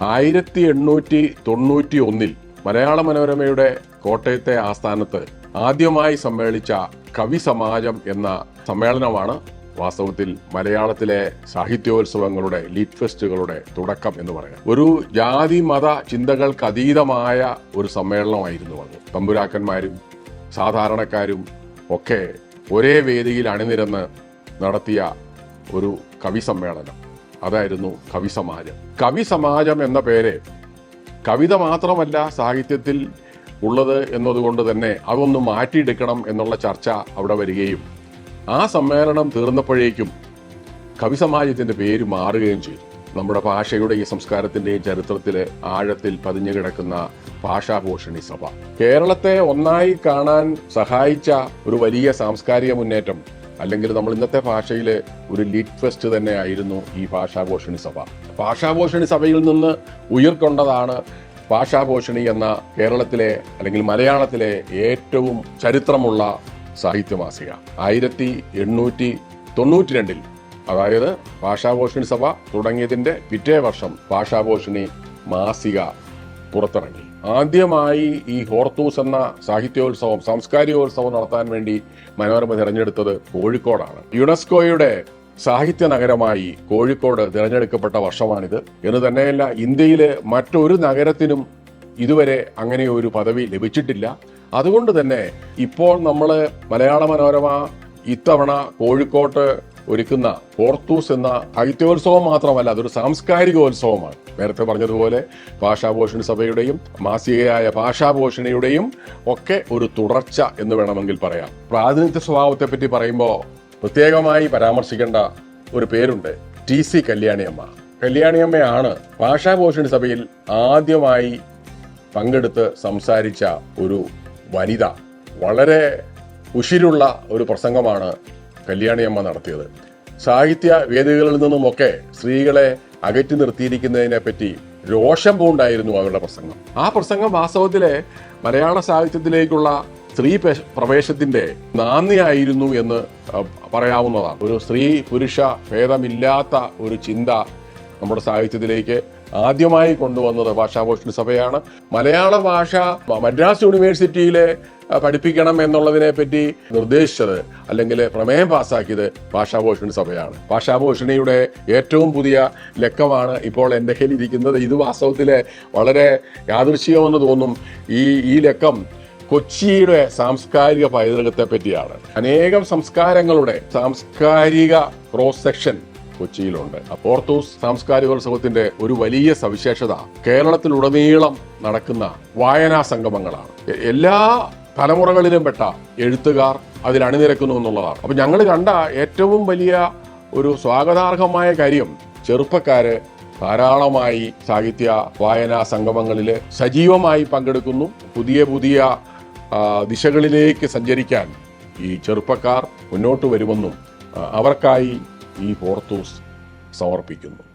ആയിരത്തി എണ്ണൂറ്റി തൊണ്ണൂറ്റി ഒന്നിൽ മലയാള മനോരമയുടെ കോട്ടയത്തെ ആസ്ഥാനത്ത് ആദ്യമായി സമ്മേളിച്ച കവി സമാജം എന്ന സമ്മേളനമാണ് വാസ്തവത്തിൽ മലയാളത്തിലെ സാഹിത്യോത്സവങ്ങളുടെ ലീഡ് ഫെസ്റ്റുകളുടെ തുടക്കം എന്ന് പറയാം ഒരു ജാതി മത ചിന്തകൾക്ക് അതീതമായ ഒരു സമ്മേളനമായിരുന്നു അത്. തമ്പുരാക്കന്മാരും സാധാരണക്കാരും ഒക്കെ ഒരേ വേദിയിൽ അണിനിരന്ന് നടത്തിയ ഒരു കവി സമ്മേളനം. അതായിരുന്നു കവി സമാജം കവി സമാജം എന്ന പേര് കവിത മാത്രമല്ല സാഹിത്യത്തിൽ ഉള്ളത് എന്നതുകൊണ്ട് തന്നെ അതൊന്ന് മാറ്റിയെടുക്കണം എന്നുള്ള ചർച്ച അവിടെ വരികയും ആ സമ്മേളനം തീർന്നപ്പോഴേക്കും കവി സമാജത്തിന്റെ പേര് മാറുകയും ചെയ്തു. നമ്മുടെ ഭാഷയുടെ ഈ സംസ്കാരത്തിന്റെയും ചരിത്രത്തിലെ ആഴത്തിൽ പതിഞ്ഞു കിടക്കുന്ന ഭാഷാഭൂഷണി സഭ. കേരളത്തെ ഒന്നായി കാണാൻ സഹായിച്ച ഒരു വലിയ സാംസ്കാരിക മുന്നേറ്റം അല്ലെങ്കിൽ നമ്മൾ ഇന്നത്തെ ഭാഷയിൽ ഒരു ലീഡ് ഫെസ്റ്റ് തന്നെ ആയിരുന്നു ഈ ഭാഷാഭൂഷണി സഭ. ഭാഷാഭൂഷണി സഭയിൽ നിന്ന് ഉയർക്കൊണ്ടതാണ് ഭാഷാഭൂഷണി എന്ന കേരളത്തിലെ അല്ലെങ്കിൽ മലയാളത്തിലെ ഏറ്റവും ചരിത്രമുള്ള സാഹിത്യമാസിക. ആയിരത്തി എണ്ണൂറ്റി തൊണ്ണൂറ്റി രണ്ടിൽ അതായത് ഭാഷാഭൂഷണി സഭ തുടങ്ങിയതിന്റെ പിറ്റേ വർഷം ഭാഷാഭൂഷണി മാസിക പുറത്തിറങ്ങി. ആദ്യമായി ഈ ഹോർത്തൂസ് എന്ന സാഹിത്യോത്സവം സാംസ്കാരികോത്സവം നടത്താൻ വേണ്ടി മനോരമ തിരഞ്ഞെടുത്തത് കോഴിക്കോടാണ്. യുനെസ്കോയുടെ സാഹിത്യ നഗരമായി കോഴിക്കോട് തിരഞ്ഞെടുക്കപ്പെട്ട വർഷമാണിത്. എന്ന് തന്നെയല്ല ഇന്ത്യയിലെ മറ്റൊരു നഗരത്തിനും ഇതുവരെ അങ്ങനെ ഒരു പദവി ലഭിച്ചിട്ടില്ല. അതുകൊണ്ട് തന്നെ ഇപ്പോൾ നമ്മൾ മലയാള മനോരമ ഇത്തവണ കോഴിക്കോട്ട് ഒരുക്കുന്ന പോർത്തൂസ് എന്ന സാഹിത്യോത്സവം മാത്രമല്ല അതൊരു സാംസ്കാരികോത്സവമാണ്. നേരത്തെ പറഞ്ഞതുപോലെ ഭാഷാഭൂഷണി സഭയുടെയും മാസികയായ ഭാഷാഭൂഷണിയുടെയും ഒക്കെ ഒരു തുടർച്ച എന്ന് വേണമെങ്കിൽ പറയാം. പ്രാതിനിധ്യ സ്വഭാവത്തെ പറ്റി പറയുമ്പോൾ പ്രത്യേകമായി പരാമർശിക്കേണ്ട ഒരു പേരുണ്ട് ടി സി കല്യാണിയമ്മ. കല്യാണിയമ്മയാണ് ഭാഷാഭൂഷണി സഭയിൽ ആദ്യമായി പങ്കെടുത്ത് സംസാരിച്ച ഒരു വനിത. വളരെ ഉശിരുള്ള ഒരു പ്രസംഗമാണ് കല്യാണിയമ്മ നടത്തിയത്. സാഹിത്യ വേദികളിൽ നിന്നുമൊക്കെ സ്ത്രീകളെ അകറ്റി നിർത്തിയിരിക്കുന്നതിനെ പറ്റി രോഷം പൂണ്ടായിരുന്നു അവരുടെ പ്രസംഗം. ആ പ്രസംഗം വാസ്തവത്തിലെ മലയാള സാഹിത്യത്തിലേക്കുള്ള സ്ത്രീ പ്രവേശത്തിന്റെ നാന്ദിയായിരുന്നു എന്ന് പറയാവുന്നതാണ്. ഒരു സ്ത്രീ പുരുഷ ഭേദമില്ലാത്ത ഒരു ചിന്ത നമ്മുടെ സാഹിത്യത്തിലേക്ക് ആദ്യമായി കൊണ്ടുവന്നത് ഭാഷാഭൂഷണി സഭയാണ്. മലയാള ഭാഷ മദ്രാസ് യൂണിവേഴ്സിറ്റിയിലെ പഠിപ്പിക്കണം എന്നുള്ളതിനെ പറ്റി നിർദ്ദേശിച്ചത് അല്ലെങ്കിൽ പ്രമേയം പാസ്സാക്കിയത് ഭാഷാഭൂഷണി സഭയാണ്. ഭാഷാഭൂഷണിയുടെ ഏറ്റവും പുതിയ ലക്കമാണ് ഇപ്പോൾ എന്റെ കയ്യിൽ ഇരിക്കുന്നത്. ഇത് വാസ്തവത്തിൽ വളരെ യാദൃശ്യമെന്ന് തോന്നും ഈ ഈ ലക്കം കൊച്ചിയുടെ സാംസ്കാരിക പൈതൃകത്തെ പറ്റിയാണ്. അനേകം സംസ്കാരങ്ങളുടെ സാംസ്കാരിക ക്രോസ് സെക്ഷൻ കൊച്ചിയിലുണ്ട്. പോർത്തൂസ് സാംസ്കാരികോത്സവത്തിന്റെ ഒരു വലിയ സവിശേഷത കേരളത്തിലുടനീളം നടക്കുന്ന വായനാ സംഗമങ്ങളാണ്. എല്ലാ തലമുറകളിലും പെട്ട എഴുത്തുകാർ അതിൽ അണിനിരക്കുന്നു എന്നുള്ളതാണ്. അപ്പൊ ഞങ്ങൾ കണ്ട ഏറ്റവും വലിയ ഒരു സ്വാഗതാർഹമായ കാര്യം ചെറുപ്പക്കാര് ധാരാളമായി സാഹിത്യ വായനാ സംഗമങ്ങളിൽ സജീവമായി പങ്കെടുക്കുന്നു. പുതിയ പുതിയ ദിശകളിലേക്ക് സഞ്ചരിക്കാൻ ഈ ചെറുപ്പക്കാർ മുന്നോട്ട് വരുമെന്നും അവർക്കായി ഈ പോർത്തൂസ് സമർപ്പിക്കുന്നു.